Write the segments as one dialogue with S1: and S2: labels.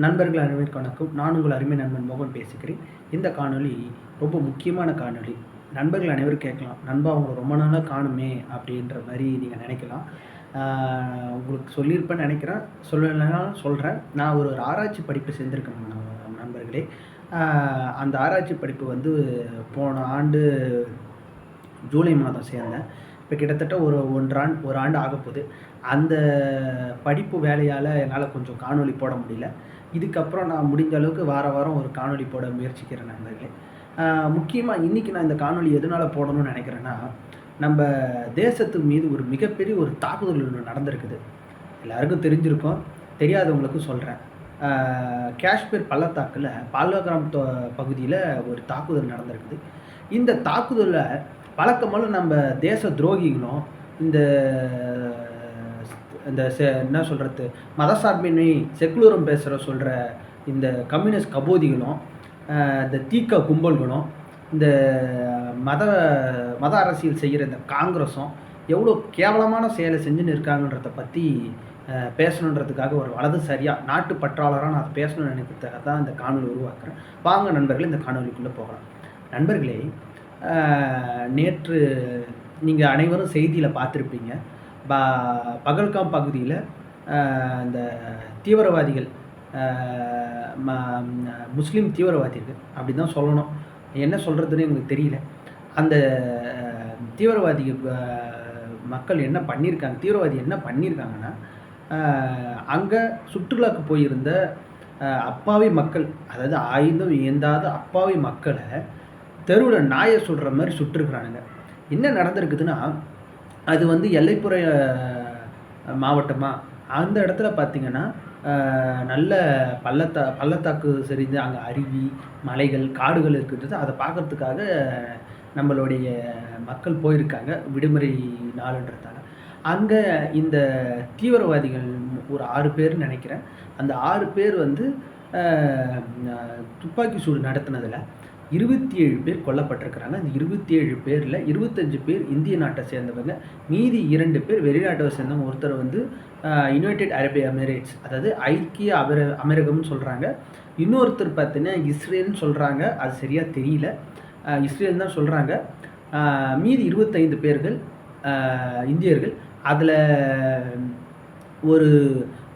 S1: நண்பர்கள் அனைவருக்கு வணக்கம். நான் உங்கள் அருமை நண்பன் மோகன் பேசுகிறேன் இந்த காணொளி ரொம்ப முக்கியமான காணொளி. நண்பர்கள் அனைவரும் கேட்கலாம் நண்பா அவங்களை ரொம்ப நாளாக காணுமே அப்படின்ற மாதிரி நீங்கள் நினைக்கலாம். உங்களுக்கு சொல்லியிருப்பேன்னு நினைக்கிறேன். சொல்லலைனாலும் சொல்கிறேன் நான் ஒரு ஒரு ஆராய்ச்சி படிப்பு செஞ்சுருக்கேன் நண்பர்களே. அந்த ஆராய்ச்சி படிப்பு வந்து போன ஆண்டு ஜூலை மாதம் சேர்ந்தேன். இப்போ கிட்டத்தட்ட ஒரு ஒன்றாண்டு ஒரு ஆண்டு ஆகப்போகுது. அந்த படிப்பு வேலையால் என்னால் கொஞ்சம் காணொலி போட முடியல. இதுக்கப்புறம் நான் முடிஞ்ச அளவுக்கு வார வாரம் ஒரு காணொலி போட முயற்சிக்கிறேன் நண்பர்களே. முக்கியமாக இன்றைக்கி நான் இந்த காணொலி எதனால் போடணும்னு நினைக்கிறேன்னா நம்ம தேசத்து மீது ஒரு மிகப்பெரிய ஒரு தாக்குதல் ஒன்று நடந்திருக்குது. எல்லாருக்கும் தெரிஞ்சிருக்கும் தெரியாதவங்களுக்கும் சொல்கிறேன் காஷ்மீர் பள்ளத்தாக்கில் பால்வகிராம் பகுதியில் ஒரு தாக்குதல் நடந்திருக்குது. இந்த தாக்குதலில் வழக்கமான நம்ம தேச துரோகிகளும் இந்த இந்த செ- என்ன சொல்கிறது மதசார்பின்மை செக்குலரும் பேசுகிற சொல்கிற இந்த கம்யூனிஸ்ட் கபோதிகளும் இந்த தீக்க கும்பல்களும் இந்த மத மத அரசியல் செய்கிற இந்த காங்கிரஸும் எவ்வளோ கேவலமான செயலை செஞ்சுன்னு இருக்காங்கன்றத பற்றி பேசணுன்றதுக்காக ஒரு வலதுசாரியாக நாட்டு பற்றாளராக நான் பேசணும்னு நினைக்கிறதுக்காக தான் இந்த காணொலி உருவாக்குறேன். வாங்க நண்பர்களே இந்த காணொலிக்குள்ளே போகலாம். நண்பர்களே நேற்று நீங்கள் அனைவரும் செய்தியில் பார்த்துருப்பீங்க. ப பகல்காம் பகுதியில் இந்த தீவிரவாதிகள் ம- முஸ்லீம் தீவிரவாதிகள் அப்படி தான் சொல்லணும். என்ன சொல்கிறதுன்னு எங்களுக்கு தெரியல. அந்த தீவிரவாதி மக்கள் என்ன பண்ணியிருக்காங்க தீவிரவாதி என்ன பண்ணியிருக்காங்கன்னா அங்கே சுற்றுலாவுக்கு போயிருந்த அப்பாவி மக்கள் அதாவது ஆயுதம் ஏந்தாத அப்பாவி மக்களை தெருவில் நாயை சுடுற மாதிரி சுட்டுருக்குறானுங்க. என்ன நடந்திருக்குதுன்னா அது வந்து எல்லைப்புற மாவட்டமாக அந்த இடத்துல பார்த்தீங்கன்னா நல்ல பள்ளத்தா பள்ளத்தாக்கு சரிந்து அங்கே அருவி மலைகள் காடுகள் இருக்கின்றது. அதை பார்க்கறதுக்காக நம்மளுடைய மக்கள் போயிருக்காங்க. விடுமுறை நாளுன்றதால. அங்கே இந்த தீவிரவாதிகள் ஒரு ஆறு பேர் நினைக்கிறேன். அந்த ஆறு பேர் வந்து துப்பாக்கி சூடு நடத்தினதில் இருபத்தி ஏழு பேர் கொல்லப்பட்டிருக்கிறாங்க. அந்த இருபத்தி ஏழு பேரில் இருபத்தஞ்சு பேர் இந்திய நாட்டை சேர்ந்தவங்க. மீதி இரண்டு பேர் வெளிநாட்டை சேர்ந்தவங்க. ஒருத்தர் வந்து யுனைடெட் அரபு எமிரேட்ஸ் அதாவது ஐக்கிய அமர அமீரகம்னு சொல்கிறாங்க இன்னொருத்தர் பார்த்தீங்கன்னா இஸ்ரேல்னு சொல்கிறாங்க அது சரியாக தெரியல. இஸ்ரேல் தான் சொல்கிறாங்க மீதி இருபத்தைந்து பேர்கள் இந்தியர்கள். அதில் ஒரு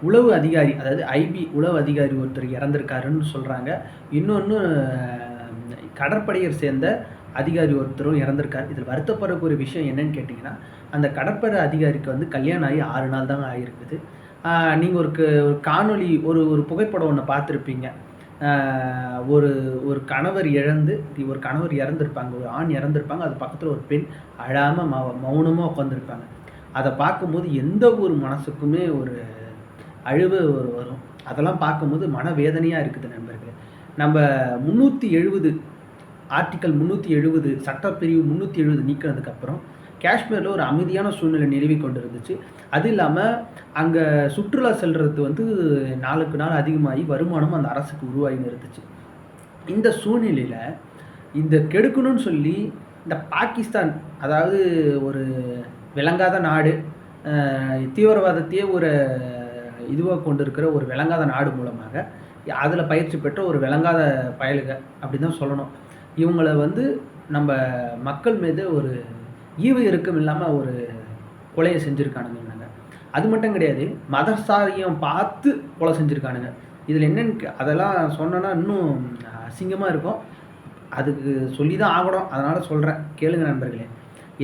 S1: உளவு அதிகாரி அதாவது ஐபி உளவு அதிகாரி ஒருத்தர் இறந்திருக்காருன்னு சொல்கிறாங்க இன்னொன்று கடற்படையை சேர்ந்த அதிகாரி ஒருத்தரும் இறந்திருக்கார். இதில் வருத்தப்படக்கூடிய விஷயம் என்னன்னு கேட்டிங்கன்னா அந்த கடற்படை அதிகாரிக்கு வந்து கல்யாணம் ஆகி ஆறு நாள் தாங்க ஆகிருக்குது நீங்கள் ஒரு க- ஒரு காணொளி ஒரு ஒரு புகைப்படம் ஒன்று பார்த்துருப்பீங்க. ஒரு ஒரு கணவர் இழந்து ஒரு கணவர் இறந்துருப்பாங்க ஒரு ஆண் இறந்துருப்பாங்க அது பக்கத்தில் ஒரு பெண் அழாமல் ம மௌனமாக உட்காந்துருப்பாங்க அதை பார்க்கும்போது எந்த ஒரு மனசுக்குமே ஒரு அழுவு ஒரு வரும். அதெல்லாம் பார்க்கும்போது மனவேதனையாக இருக்குது நண்பர்களே. நம்ம முந்நூற்றி எழுபது ஆர்டிக்கல் முந்நூற்றி எழுபது சட்டப்பிரிவு முந்நூற்றி எழுபது நீக்கினதுக்கப்புறம் காஷ்மீரில் ஒரு அமைதியான சூழ்நிலை நிலவி கொண்டு இருந்துச்சு அது இல்லாமல் அங்கே சுற்றுலா செல்வது வந்து நாளுக்கு நாள் அதிகமாகி வருமானம் அந்த அரசுக்கு உருவாகின்னு இருந்துச்சு இந்த சூழ்நிலையில் இந்த கெடுக்கணும்னு சொல்லி இந்த பாகிஸ்தான் அதாவது ஒரு விளங்காத நாடு தீவிரவாதத்தையே ஒரு இதுவாக கொண்டு இருக்கிற ஒரு விளங்காத நாடு மூலமாக அதில் பயிற்சி பெற்ற ஒரு விளங்காத பயலுக அப்படின்னு தான் சொல்லணும். இவங்கள வந்து நம்ம மக்கள் மீது ஒரு ஈவு இறக்கம் இல்லாமல் ஒரு கொலையை செஞ்சுருக்கானுங்க இவனுங்க. அது மட்டும் கிடையாது மதசாரியம் பார்த்து கொலை செஞ்சுருக்கானுங்க. இதில் என்னென்னு அதெல்லாம் சொன்னோன்னா இன்னும் அசிங்கமாக இருக்கும். அதுக்கு சொல்லி தான் ஆகணும். அதனால் சொல்கிறேன் கேளுங்க நண்பர்களே.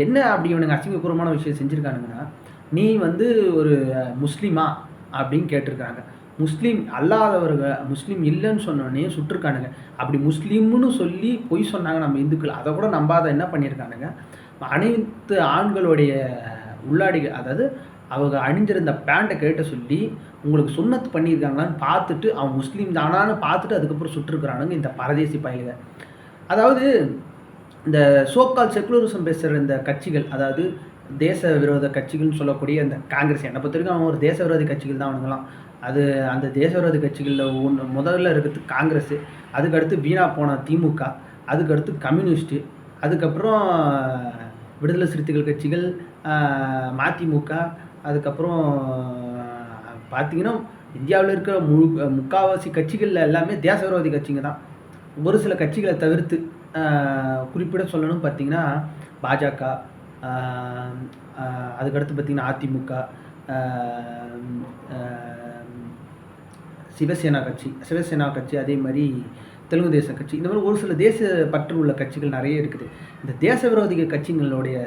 S1: என்ன அப்படி இவனுங்க அசிங்கபூர்வமான விஷயம் செஞ்சுருக்கானுங்கன்னா நீ வந்து ஒரு முஸ்லீமா அப்படின்னு கேட்டிருக்காங்க முஸ்லீம் அல்லாதவர்கள் முஸ்லீம் இல்லைன்னு சொன்னோடனே சுட்டிருக்கானுங்க. அப்படி முஸ்லீம்னு சொல்லி பொய் சொன்னாங்க நம்ம இந்துக்கள். அதை கூட நம்பாத என்ன பண்ணியிருக்கானுங்க? அனைத்து ஆண்களுடைய உள்ளாடிகள் அதாவது அவங்க அணிஞ்சிருந்த பேண்ட்டை கேட்ட சொல்லி உங்களுக்கு சுண்ணத்து பண்ணியிருக்காங்களான்னு பார்த்துட்டு அவன் முஸ்லீம் தானான்னு பார்த்துட்டு அதுக்கப்புறம் சுட்டிருக்கிறானுங்க இந்த பரதேசி பயலுக. அதாவது இந்த சோக்கால் செக்குலரிசம் பேசுகிற இந்த கட்சிகள் அதாவது தேச விரோத கட்சிகள்னு சொல்லக்கூடிய அந்த காங்கிரஸ் என்னை பொறுத்த வரைக்கும் அவன் ஒரு தேச விரோத கட்சிகள் தான் அவனுங்களாம். அது அந்த தேச கட்சிகளில் ஒன்று முதல்ல இருக்கிறது காங்கிரஸ் அதுக்கடுத்து வீணா போன திமுக அதுக்கடுத்து கம்யூனிஸ்ட்டு அதுக்கப்புறம் விடுதலை சிறுத்தைகள் கட்சிகள் மதிமுக அதுக்கப்புறம் பார்த்தீங்கன்னா இந்தியாவில் இருக்கிற முழு முக்கால்வாசி கட்சிகளில் எல்லாமே தேசவிரோதி கட்சிங்க தான். ஒரு சில கட்சிகளை தவிர்த்து குறிப்பிட சொல்லணும் பார்த்தீங்கன்னா பாஜக அதுக்கடுத்து பார்த்திங்கன்னா அதிமுக சிவசேனா கட்சி சிவசேனா கட்சி அதே மாதிரி தெலுங்கு தேச கட்சி. இந்த மாதிரி ஒரு சில தேச பற்று உள்ள கட்சிகள் நிறைய இருக்குது. இந்த தேச விரோதிக கட்சிகளுடைய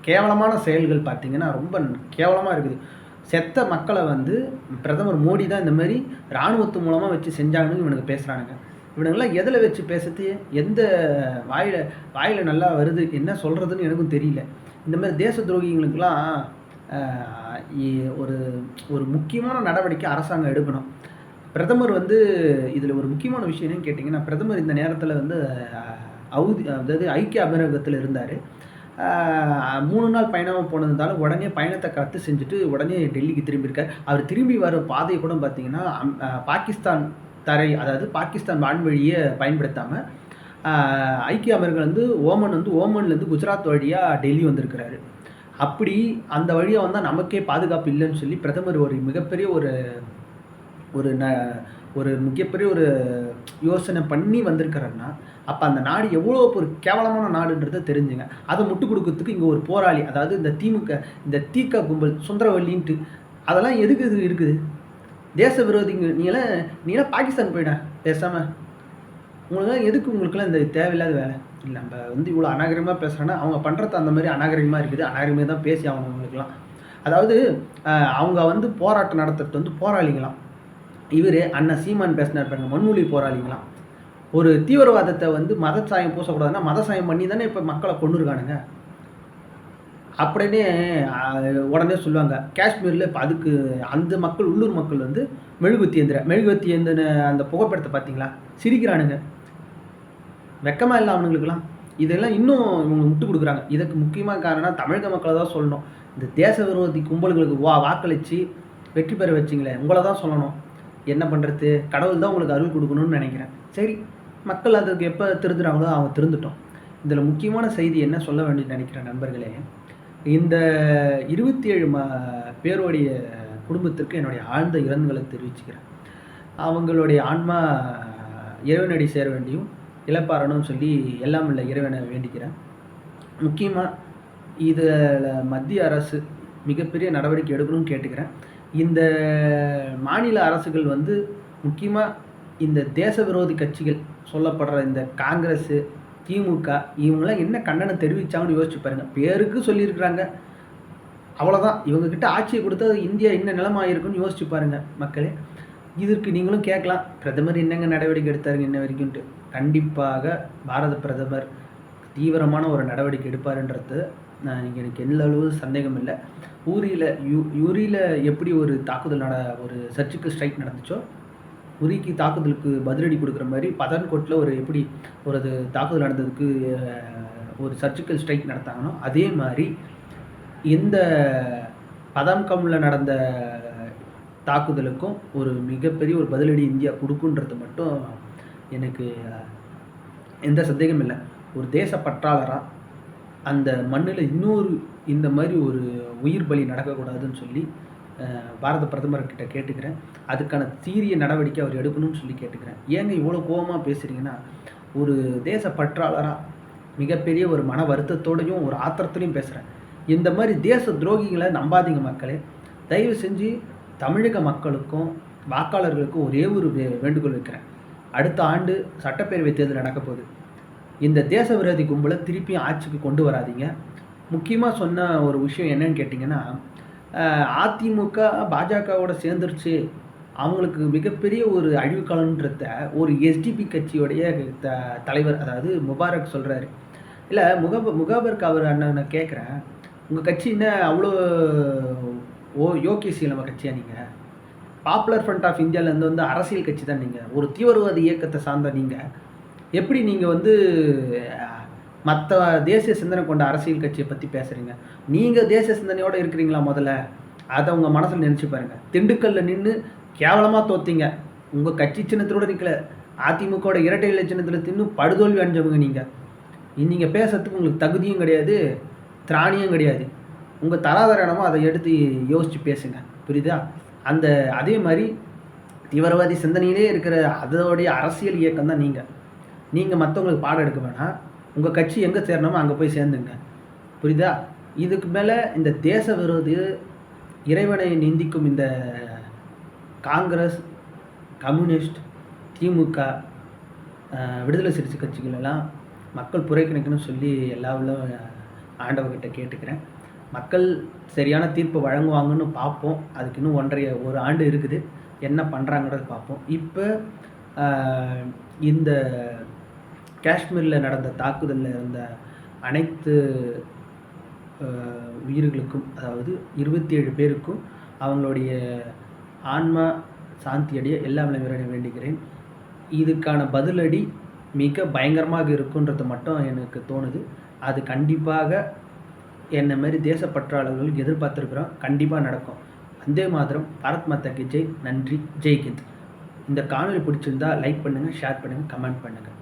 S1: கேவலமான செயல்கள் பார்த்திங்கன்னா ரொம்ப கேவலமாக இருக்குது. செத்த மக்களை வந்து பிரதமர் மோடி தான் இந்த மாதிரி இராணுவத்து மூலமாக வச்சு செஞ்சாங்கன்னு இவனுக்கு பேசுகிறானுங்க இவனுங்கெல்லாம் எதில் வச்சு பேசுறது? எந்த வாயில் வாயில் நல்லா வருது? என்ன சொல்கிறதுன்னு எனக்கும் தெரியல. இந்த மாதிரி தேச துரோகிகளுக்கெல்லாம் இ- ஒரு ஒரு முக்கியமான நடவடிக்கை அரசாங்கம் எடுக்கணும். பிரதமர் வந்து இதில் ஒரு முக்கியமான விஷயம் என்னன்னு கேட்டிங்கன்னா பிரதமர் இந்த நேரத்தில் வந்து அவுதி அதாவது ஐக்கிய அமீரகத்தில் இருந்தார். மூணு நாள் பயணமாக போனதுனால உடனே பயணத்தை கத்து செஞ்சுட்டு உடனே டெல்லிக்கு திரும்பியிருக்கார். அவர் திரும்பி வர பாதையை கூட பார்த்தீங்கன்னா அம்- பாகிஸ்தான் தரை அதாவது பாகிஸ்தான் வான்வழியை பயன்படுத்தாமல் ஐக்கிய அமீரகம் வந்து ஓமன் வந்து ஓமன்லேருந்து குஜராத் வழியாக டெல்லி வந்திருக்கிறாரு. அப்படி அந்த வழியாக வந்தால் நமக்கே பாதுகாப்பு இல்லைன்னு சொல்லி பிரதமர் ஒரு மிகப்பெரிய ஒரு ஒரு ந ஒரு மிகப்பெரிய ஒரு யோசனை பண்ணி வந்திருக்கிறாருன்னா அப்போ அந்த நாடு எவ்வளோ ஒரு கேவலமான நாடுன்றதை தெரிஞ்சுங்க. அதை முட்டு கொடுக்கறதுக்கு இங்கே ஒரு போராளி அதாவது இந்த திமுக இந்த தீக்க கும்பல் சுந்தரவல்லின்ட்டு அதெல்லாம் எதுக்கு இது இருக்குது? தேச விரோதிங்க நீலாம் நீலாம் பாகிஸ்தான் போயிட பேசாமல் உங்களுக்குலாம் எதுக்கு உங்களுக்குலாம் இந்த தேவையில்லாத வேலை? இல்லை நம்ம வந்து இவ்வளோ அநாகரிகமாக பேசுகிறோன்னா அவங்க பண்ணுறது அந்த மாதிரி அநாகரிகமாக இருக்குது அநாகரிகமாக தான் பேசி ஆகணும் அவங்களுக்குலாம் அதாவது அவங்க வந்து போராட்டம் நடத்துறது வந்து போராளிங்களாம். இவர் அண்ணன் சீமான் பேசினார் பாருங்க மண்மொழி போராளிங்களாம் ஒரு தீவிரவாதத்தை வந்து மத சாயம் பூசக்கூடாதுன்னா மத சாயம் பண்ணி தானே இப்போ மக்களை கொண்டு இருக்கானுங்க அப்படின்னே உடனே சொல்லுவாங்க. காஷ்மீரில் இப்போ அதுக்கு அந்த மக்கள் உள்ளூர் மக்கள் வந்து மெழுகுவத்தி ஏந்திர மெழுகுவத்தி ஏந்தின அந்த புகைப்படத்தை பார்த்தீங்களா சிரிக்கிறானுங்க. வெக்கமாக இல்லை அவனுங்களுக்குலாம் இதெல்லாம் இன்னும் இவங்க விட்டு கொடுக்குறாங்க. இதுக்கு முக்கியமான காரணம் தமிழக மக்களை தான் சொல்லணும். இந்த தேச விரோதி கும்பல்களுக்கு வா வாக்களித்து வெற்றி பெற வச்சிங்களே உங்களை தான் சொல்லணும். என்ன பண்ணுறது கடவுள் தான் உங்களுக்கு அருள் கொடுக்கணும்னு நினைக்கிறேன். சரி மக்கள் அதுக்கு எப்போ திருந்துறாங்களோ அவங்க திருந்துட்டோம். இதில் முக்கியமான செய்தி என்ன சொல்ல வேண்டியது நினைக்கிறேன் நண்பர்களே? இந்த இருபத்தி ஏழு ம பேருடைய குடும்பத்திற்கு என்னுடைய ஆழ்ந்த இரங்கலை தெரிவிச்சுக்கிறேன். அவங்களுடைய ஆன்மா இறைவனடி சேர வேண்டியும் இழப்பாரணும்னு சொல்லி எல்லாம் இல்லை இறைவனை வேண்டிக்கிறேன். முக்கியமாக இதில் மத்திய அரசு மிகப்பெரிய நடவடிக்கை எடுக்கணும்னு கேட்டுக்கிறேன். இந்த மாநில அரசுகள் வந்து முக்கியமாக இந்த தேச விரோதி கட்சிகள் சொல்லப்படுற இந்த காங்கிரஸ்ஸு திமுக இவங்களாம் என்ன கண்டனம் தெரிவித்தாங்கன்னு யோசிச்சு பாருங்கள் பேருக்கு சொல்லியிருக்கிறாங்க. அவ்வளோதான் இவங்கக்கிட்ட ஆட்சியை கொடுத்தா இந்தியா என்ன நிலமாயிருக்குன்னு யோசிச்சு பாருங்கள் மக்களே. இதற்கு நீங்களும் கேட்கலாம். பிரதமர் என்னங்க நடவடிக்கை எடுத்தாருங்க இன்ன வரைக்கும்ட்டு. கண்டிப்பாக பாரத பிரதமர் தீவிரமான ஒரு நடவடிக்கை எடுப்பாருன்றது நான் எனக்கு எந்த அளவு சந்தேகம் இல்லை ஊரியில் யூ யூரியில் எப்படி ஒரு தாக்குதல் நட ஒரு சர்ஜிக்கல் ஸ்ட்ரைக் நடந்துச்சோ உரிக்கு தாக்குதலுக்கு பதிலடி கொடுக்குற மாதிரி பதன்கோட்டில் ஒரு எப்படி ஒரு அது தாக்குதல் நடந்ததுக்கு ஒரு சர்ஜிக்கல் ஸ்ட்ரைக் நடத்தாங்கனோ அதே மாதிரி இந்த பதாம்கமில் நடந்த தாக்குதலுக்கும் ஒரு மிகப்பெரிய ஒரு பதிலடி இந்தியா கொடுக்குன்றது மட்டும் எனக்கு எந்த சந்தேகமும் இல்லை. ஒரு தேச பற்றாளராக அந்த மண்ணில் இன்னொரு இந்த மாதிரி ஒரு உயிர் பலி நடக்கக்கூடாதுன்னு சொல்லி பாரத பிரதமர்கிட்ட கேட்டுக்கிறேன். அதுக்கான சீரிய நடவடிக்கை அவர் எடுக்கணும்னு சொல்லி கேட்டுக்கிறேன். ஏங்க இவ்வளோ கோபமாக பேசுகிறீங்கன்னா ஒரு தேச பற்றாளராக மிகப்பெரிய ஒரு மன வருத்தத்தோடையும் ஒரு ஆத்திரத்துலையும் பேசுகிறேன் இந்த மாதிரி தேச துரோகிகளை நம்பாதீங்க மக்களே. தயவு செஞ்சு தமிழக மக்களுக்கும் வாக்காளர்களுக்கும் ஒரே ஒரு வே- வேண்டுகோள் வைக்கிறேன். அடுத்த ஆண்டு சட்டப்பேரவை தேர்தல் நடக்க போகுது இந்த தேச விரோதி கும்பலை திருப்பியும் ஆட்சிக்கு கொண்டு வராதீங்க. முக்கியமாக சொன்ன ஒரு விஷயம் என்னன்னு கேட்டிங்கன்னா அதிமுக பாஜகவோட சேர்ந்துருச்சு. அவங்களுக்கு மிகப்பெரிய ஒரு அழிவுக்காலன்றத ஒரு எஸ்டிபி கட்சியோடைய த தலைவர் அதாவது முபாரக் சொல்கிறாரு இல்லை முகப முகாபருக்கு அவர் அண்ணன் நான் கேட்குறேன் உங்கள் கட்சி என்ன அவ்வளோ ஓ யோகேசி நம்ம கட்சியாக நீங்கள் பாப்புலர் ஃப்ரண்ட் ஆஃப் இந்தியாவிலேருந்து வந்து அரசியல் கட்சி தான் நீங்கள் ஒரு தீவிரவாத இயக்கத்தை சார்ந்த நீங்கள் எப்படி நீங்கள் வந்து மற்ற தேசிய சிந்தனை கொண்ட அரசியல் கட்சியை பற்றி பேசுகிறீங்க நீங்கள் தேசிய சிந்தனையோடு இருக்கிறீங்களா முதல்ல? அதை உங்கள் மனசில் நினச்சி பாருங்கள் திண்டுக்கல்லில் நின்று கேவலமாக தோத்தீங்க. உங்கள் கட்சி சின்னத்தோட நிற்கல அதிமுகவோட இரட்டை இலை சின்னத்தில் தின்னு படுதோல்வி அடைஞ்சவங்க நீங்கள் நீங்கள் பேசுறதுக்கு உங்களுக்கு தகுதியும் கிடையாது திராணியும் கிடையாது. உங்கள் தராதர அதை எடுத்து யோசித்து பேசுங்க. புரியுதா? அந்த அதே மாதிரி தீவிரவாதி சிந்தனையிலே இருக்கிற அதோடைய அரசியல் இயக்கம் தான் நீங்கள் நீங்கள் மற்றவங்களுக்கு பாடம் எடுக்க வேணாம். உங்கள் கட்சி எங்கே சேரணுமோ அங்கே போய் சேர்ந்துங்க. புரியுதா? இதுக்கு மேலே இந்த தேச விரோதி இறைவனை நிந்திக்கும் இந்த காங்கிரஸ் கம்யூனிஸ்ட் திமுக விடுதலை சிறுத்தை கட்சிகள் எல்லாம் மக்கள் புறக்கணிக்கணும்னு சொல்லி எல்லா உள்ள ஆண்டவர்கிட்ட கேட்டுக்கிறேன். மக்கள் சரியான தீர்ப்பு வழங்குவாங்கன்னு பார்ப்போம். அதுக்கு இன்னும் ஒன்றைய ஒரு ஆண்டு இருக்குது. என்ன பண்ணுறாங்கிறத பார்ப்போம். இப்போ இந்த காஷ்மீரில் நடந்த தாக்குதலில் இருந்த அனைத்து உயிர்களுக்கும் அதாவது இருபத்தி ஏழு பேருக்கும் அவங்களுடைய ஆன்மா சாந்தியடைய எல்லா வேண்டுகிறேன். இதுக்கான பதிலடி மிக பயங்கரமாக இருக்குன்றது மட்டும் எனக்கு தோணுது. அது கண்டிப்பாக என்ன மாதிரி தேசப்பற்றாளர்கள் எதிர்பார்த்துருக்குறோம். கண்டிப்பாக நடக்கும். வந்தே மாதிரம். பாரத் மாதா கி ஜெய். நன்றி. ஜெய்கித் இந்த காணொலி பிடிச்சிருந்தா லைக் பண்ணுங்கள் ஷேர் பண்ணுங்கள் கமெண்ட் பண்ணுங்கள்